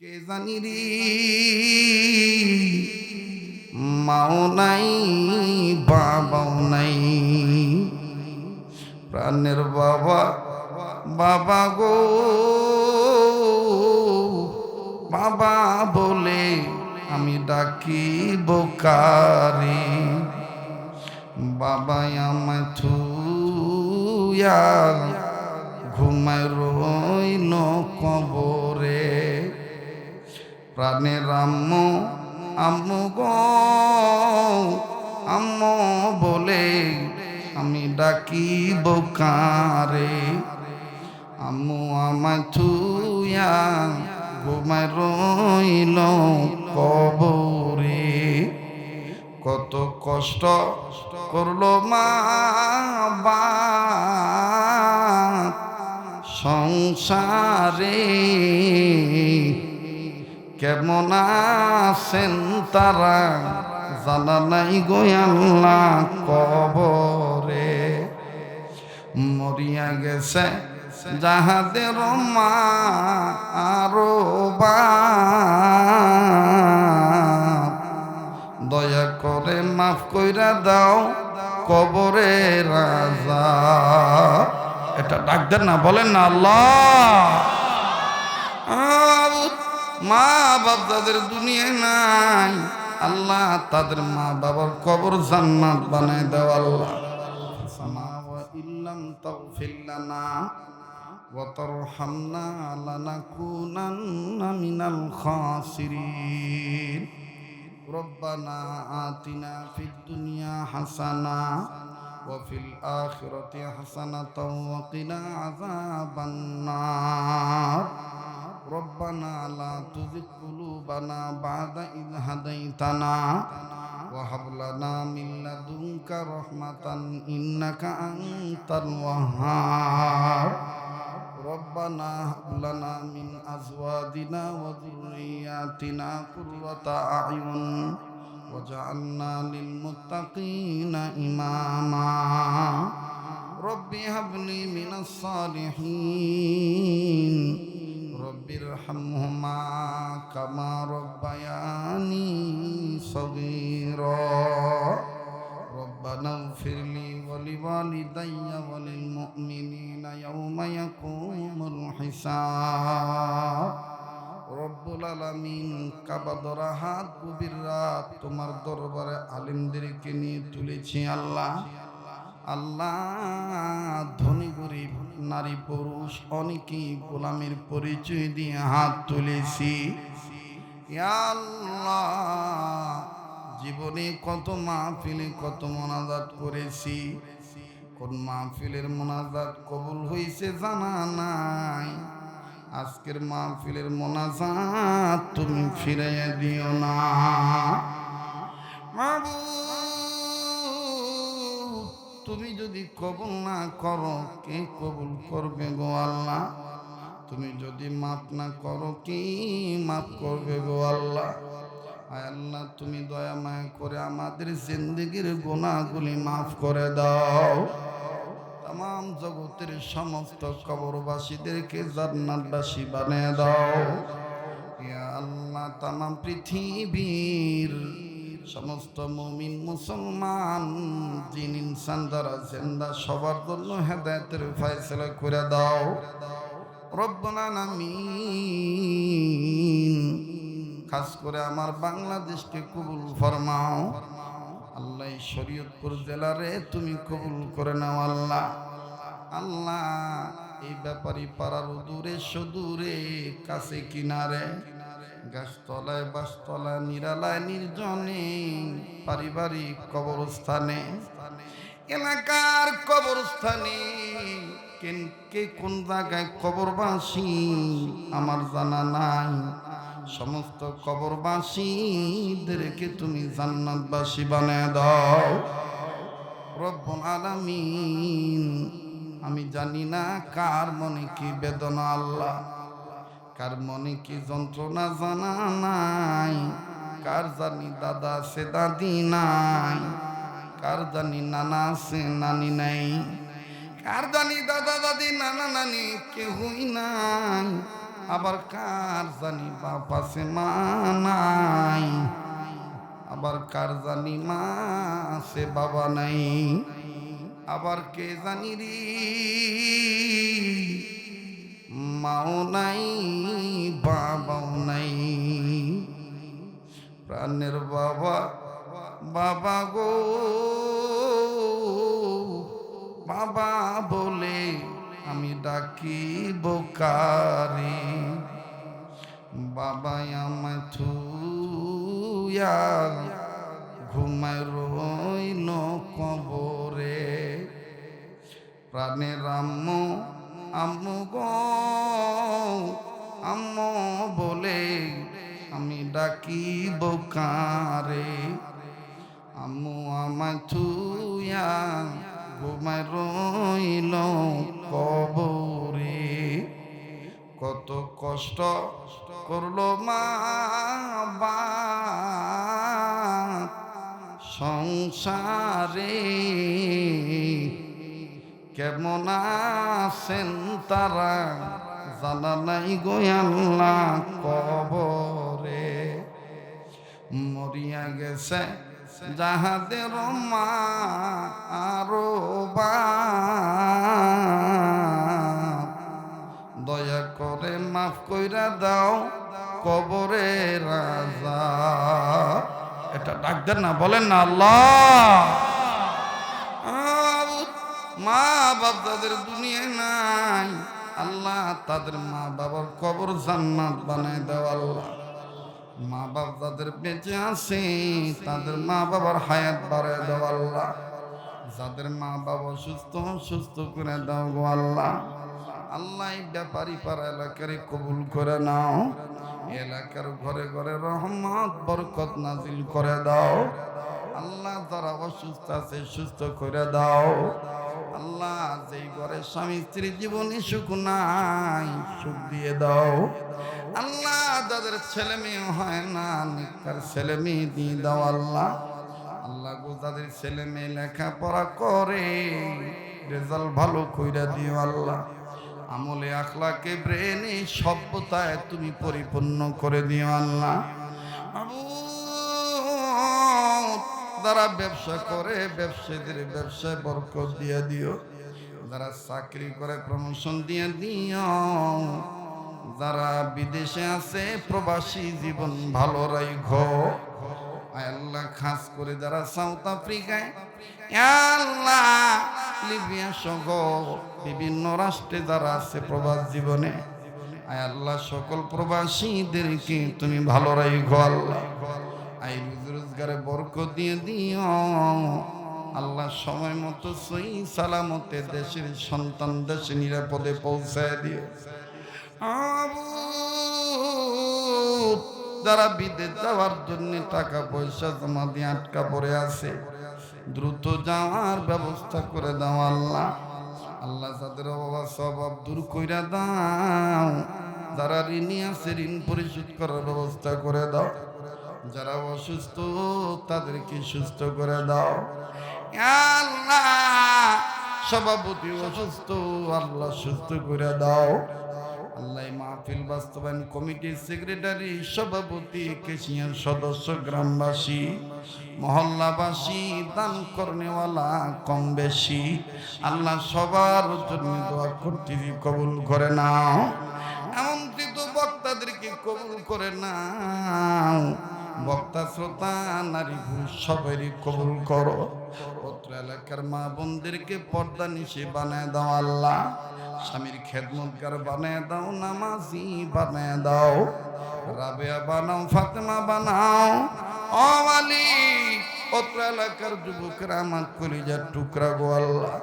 কে জানি রে? মাও নাই, বাবাও নাই। প্রাণের বাবা বাবা গো। বাবা বলে আমি ডাকি বোকারে। বাবাই আমায় থুয়া ঘুমায় রইল কবরে। প্রাণের আম্মু আম্মু গো, আম্মু বলে, আমি ডাকি বোকারে। আম্মু আমায় থুয়া ঘুমায় রইল কবরে। কত কষ্ট করল মা সংসারে কেমন আছেন তারা? জানা নাই গোয়াল্লা কবরে। মরিয়া গেছে যাহাদের মা আরও দয়া করে মাফ কইরা দাও কবরে রাজা। এটা ডাক না, বলেন না, আল্লাহ। মা বাপ তাদের দুনিয়ায় নাই আল্লাহ তাদের মা বাবার কবর জান্নাত বানায় দাও আল্লাহ সামা ওয়া ইল্লাম তাগফির লানা ওয়া তারহামনা লানাকুনান্না মিনাল খাসিরিন ربنا آتنا في الدنيا حسنة وفي الآخرة حسنة وقنا عذاب النار ربنا لا تزغ قلوبنا بعد إذ هديتنا وهب لنا من لدنك رحمة إنك أنت الوهاب ربنا هب لنا من أزواجنا وذرياتنا قرة أعين وجعلنا للمتقين إماما رب هب لي من الصالحين رب ارحمهما كما ربياني صغيرا ربنا اغفر لي ولوالدي وللمؤمنين يوم يقوم الحساب রব্বুল আলামিন কাবাদর হাত গভীর রাত তোমার দরবারে আলিমদেরকে নিয়ে তুলেছি আল্লাহ আল্লাহ ধনী গরিব নারী পুরুষ অনেকেই গোলামের পরিচয় দিয়ে হাত তুলেছি। আল্লাহ জীবনে কত মাহফিলে কত মোনাজাত করেছি। কোন মাহফিলের মোনাজাত কবুল হয়েছে জানা নাই। আজকের মাহফিলের মোনাজাত তুমি ফিরাইয়া দিও না। মাবুদ, তুমি যদি কবুল না করো, কে কবুল করবে গো আল্লাহ? তুমি যদি মাফ না করো, কি মাফ করবে গো আল্লাহ? আল্লাহ, তুমি দয়া মায়া করে আমাদের জিন্দগির গুণাগুলি মাফ করে দাও। তাম জগতের সমস্ত কবরবাসীদেরকে জান্নাতবাসী বানিয়ে দাও। ইয়া আল্লাহ, তাম পৃথিবীর সমস্ত মুমিন মুসলমান, যিনি ইনসান জিন্দা, সবার জন্য হেদায়েতের ফয়সলা করে দাও। রব্বানা নামিন খাস করে আমার বাংলাদেশকে কবুল ফরমাও। আল্লাহ শরীয়তপুর জেলারে তুমি কবুল করে নাও আল্লাহ। আল্লাহ, এই ব্যাপারী পাড়ার দূরে সুদূরে, কাছে কিনারে গাছতলায় বাসতলায়, নিরালায়, নির্জনে, পারিবারিক কবরস্থানে, এলাকার কবরস্থানে কে কোন জায়গায় কবরবাসী আমার জানা নাই। সমস্ত কবরবাসীদেরকে তুমি জান্নাতবাসী বানিয়ে দাও। রব্বুল আলামিন, আমি জানি না কার মনে কি বেদনা আল্লাহ। কার মনে কি যন্ত্রণা জানা নাই? কার জানি দাদা আছে দাদি নাই? কার জানি নানা আছে নানি নাই? কার জানি দাদা দাদি নানা নানি কেহই নাই? আবার কার জানি বাপ আছে, মা নাই? আবার কার জানি মা আছে, বাবা নাই? আবার কে জানি রে? মাও নাই, বাবাও নাই। প্রাণের বাবা বাবা গো। বাবা বলে আমি ডাকি বোকারে। বাবা আমায় থুয়া ঘুমায় রইল কবরে। প্রাণের আম্মু আম্মু গো, আম্মু বলে আমি ডাকি বোকারে। আম্মু আমায় থুয়া ঘুমায় রইল কবরে। কত কষ্ট করল মা সংসারে কেমন আছেন তারা? জানা নাই গোয়াল্লা কবরে। মরিয়া গেছে যাহাদের মা আরও দয়া করে মাফ কইরা দাও কবরে রাজা। এটা ডাক না, বলেন না, আল্লাহ। মা বাপ তাদের দুনিয়ায় নাই। আল্লাহ তাদের মা বাবার কবর জান্নাত বানায় দাও, আল্লাহ। মা বাপ যাদের বেঁচে আছে, তাদের মা বাবার হায়াত বাড়ায় দাও, আল্লাহ। যাদের মা বাবা সুস্থ সুস্থ করে দাও গো, আল্লাহ। আল্লাহ ব্যাপারী পাড়া এলাকারে কবুল করে নাও। এলাকার ঘরে ঘরে রহমত, বরকত নাজিল করে দাও। আল্লাহ যারা অসুস্থ আছে, সুস্থ করে দাও। আল্লাহ যেই ঘরে স্বামী স্ত্রী জীবনে সুখ নাই, সুখ দিয়ে দাও। আল্লাহ যাদের ছেলে মেয়ে হয় না নিকার ছেলে মেয়ে দিয়ে দাও আল্লাহ। আল্লাহ গো যাদের ছেলে মেয়ে লেখাপড়া করে, রেজাল্ট ভালো কইরা দিও আল্লাহ। আমলে আখলাকে, ব্রেনে সভ্যতায় তুমি পরিপূর্ণ করে দিও আল্লাহ। আবু যারা ব্যবসা করে, ব্যবসায়ীদের ব্যবসায় বরকত দিয়ে দিও। যারা চাকরি করে প্রমোশন দিয়ে দিও। যারা বিদেশে আছে, প্রবাসী জীবন ভালো আয় আল্লাহ, খাস করে যারা সাউথ আফ্রিকায়। আল্লাহ, লিবিয়া সহ বিভিন্ন রাষ্ট্রে যারা আছে প্রবাস জীবনে। আয় আল্লাহ, সকল প্রবাসীদেরকে তুমি ভালো রাইঘ আল্লাহ। আই রোজগারে বরকত দিয়ে দিও। আল্লাহ সময় মতো সই সালামতে দেশের সন্তান দেশে নিরাপদে পৌঁছায় দিও। যারা বিদেশ যাওয়ার জন্য টাকা পয়সা জমা দিয়ে আটকা পড়ে আছে, দ্রুত যাওয়ার ব্যবস্থা করে দাও আল্লাহ। আল্লাহ যাদের অভাব স্বভাব দূর কইরা দাও, যারা ঋণী আছে, ঋণ পরিশোধ করার ব্যবস্থা করে দাও। যারা অসুস্থ, তাদেরকে সুস্থ করে দাও। আল্লাহ, সভাপতি অসুস্থ, আল্লাহ সুস্থ করে দাও। আল্লাহ মাহফিল বাস্তবায়ন কমিটির সেক্রেটারি, সভাপতি, কেশিয়ার সদস্য, গ্রামবাসী, মহল্লাবাসী, দান করনেওয়ালা কম বেশি। আল্লাহ সবার জন্য দোয়া করতেছি কবুল করে নাও। এমনকি তো বক্তাদেরকে কবুল করে নাও। বক্তা, শ্রোতা, নারী, পুরুষ সবারই কবুল করো। পত্র এলাকার মা বোনদেরকে পর্দা নিশে বানায় দাও আল্লাহ। স্বামীর খেদমতগার বানায় দাও, নামাজি বানায় দাও। রাবেয়া বানাও, ফাতেমা বানাও। ও পত্র এলাকার যুবকরা আমার কলিজার টুকরা গো আল্লাহ।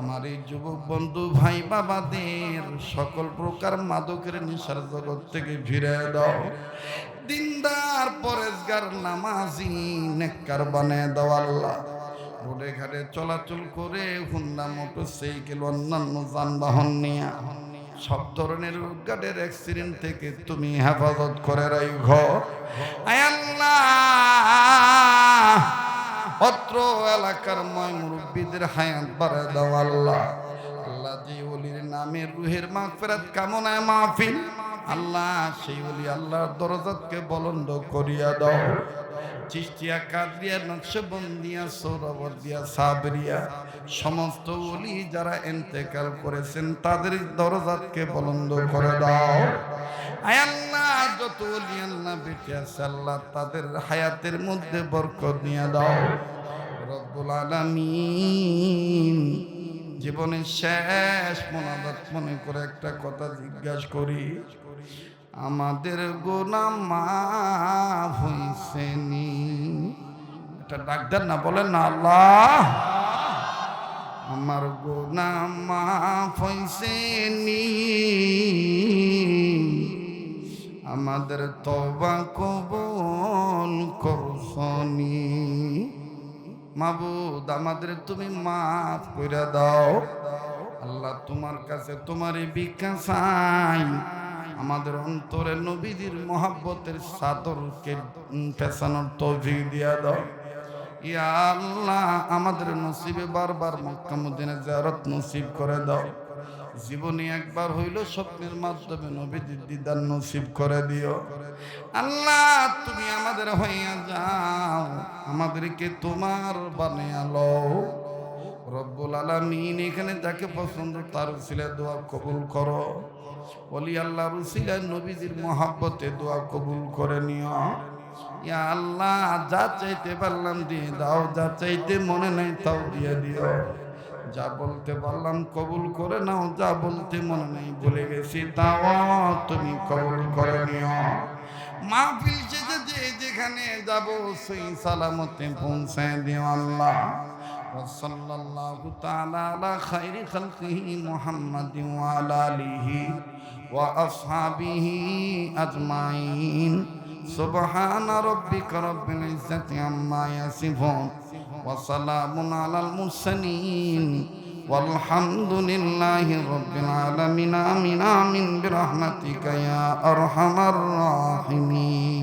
আমার এই যুবক বন্ধু, ভাই, বাবাদের সকল প্রকার মাদকের নিশার জগৎ থেকে ফিরে দাও। দিনদার পরেজগার নামাজি নেককার বানায় দাও আল্লাহ। রোডে ঘাটে চলাচল করে হুন্ডা মোটর সাইকেল অন্যান্য যানবাহন নিয়ে। সব ধরনের গাড়ির অ্যাক্সিডেন্ট থেকে তুমি হেফাজত করে রাই আল্লাহ, অত্র এলাকার ময় মুরব্বীদের হায়াত বাড়ায় দাও আল্লাহ। যে ওলির নামের রুহের মাগফিরাত কামনায় মাহফিল। আল্লাহ, সেই বলি আল্লাহর দরজাতকে বলন্দ করিয়া দাও। চিস্তিয়া কাদরিয়া, নকশবন্দিয়া, সৌরবর্দিয়া, সাবরিয়া, সমস্ত ওলি যারা এন্তেকাল করেছেন, তাদের দরজাতকে বলন্দ করে দাও। আয় আল্লাহ, যত ওলি আল্লাহ আছে, আল্লাহ তাদের হায়াতের মধ্যে বরকত নিয়ে দাও। রব্বুল আলামিন জীবনের শেষ মনাবাদ মনে করে একটা কথা জিজ্ঞাসা করি। আমাদের মাফ হইছেনি এটা ডাক্তার না, বলেন না, আল্লাহ। আমার গোনাম মাফ আমাদের তবা কবল করছনি মাবুদ, আমাদের তুমি মাফ করে দাও। আল্লাহ তোমার কাছে তোমার ভিক্ষা চাই। আমাদের অন্তরে নবীদের মহাব্বতের সাদরকে পেছানোর তৌফিক দিয়া দাও। ইয়া আল্লাহ, আমাদের নসিবে বারবার মক্কা মদিনা জিয়ারত নসিব করে দাও। জীবনে একবার হইল স্বপ্নের মাধ্যমে নবীদের দিদার নসিব করে দিও। আল্লাহ, তুমি আমাদের হইয়া যাও, আমাদেরকে তোমার বানিয়ে লও রব্বুল আলামিন এখানে যাকে পছন্দ তার উসিলা দোয়া কবুল করো। বলি, আল্লাহ রুসিলা নবীজির মহাব্বতে দোয়া কবুল করে নিও। ইয়া আল্লাহ, যা চাইতে পারলাম দিয়ে দাও, যা চাইতে মনে নাই তাও দিয়ে দিও। যা বলতে পারলাম কবুল করে নাও, যা বলতে মনে নেই বলে গেছি, তাও তুমি কবুল করে নিও। মাহফিল শেষে যে যেখানে যাব, সেই সালামতে পৌঁছায় দিও আল্লাহ। وصلى الله تعالى على خير خلقه محمد وعلى آله وأصحابه أجمعين سبحان ربك رب العزة عما يصفون وسلام على المرسلين والحمد لله رب العالمين آمين آمين برحمتك يا أرحم الراحمين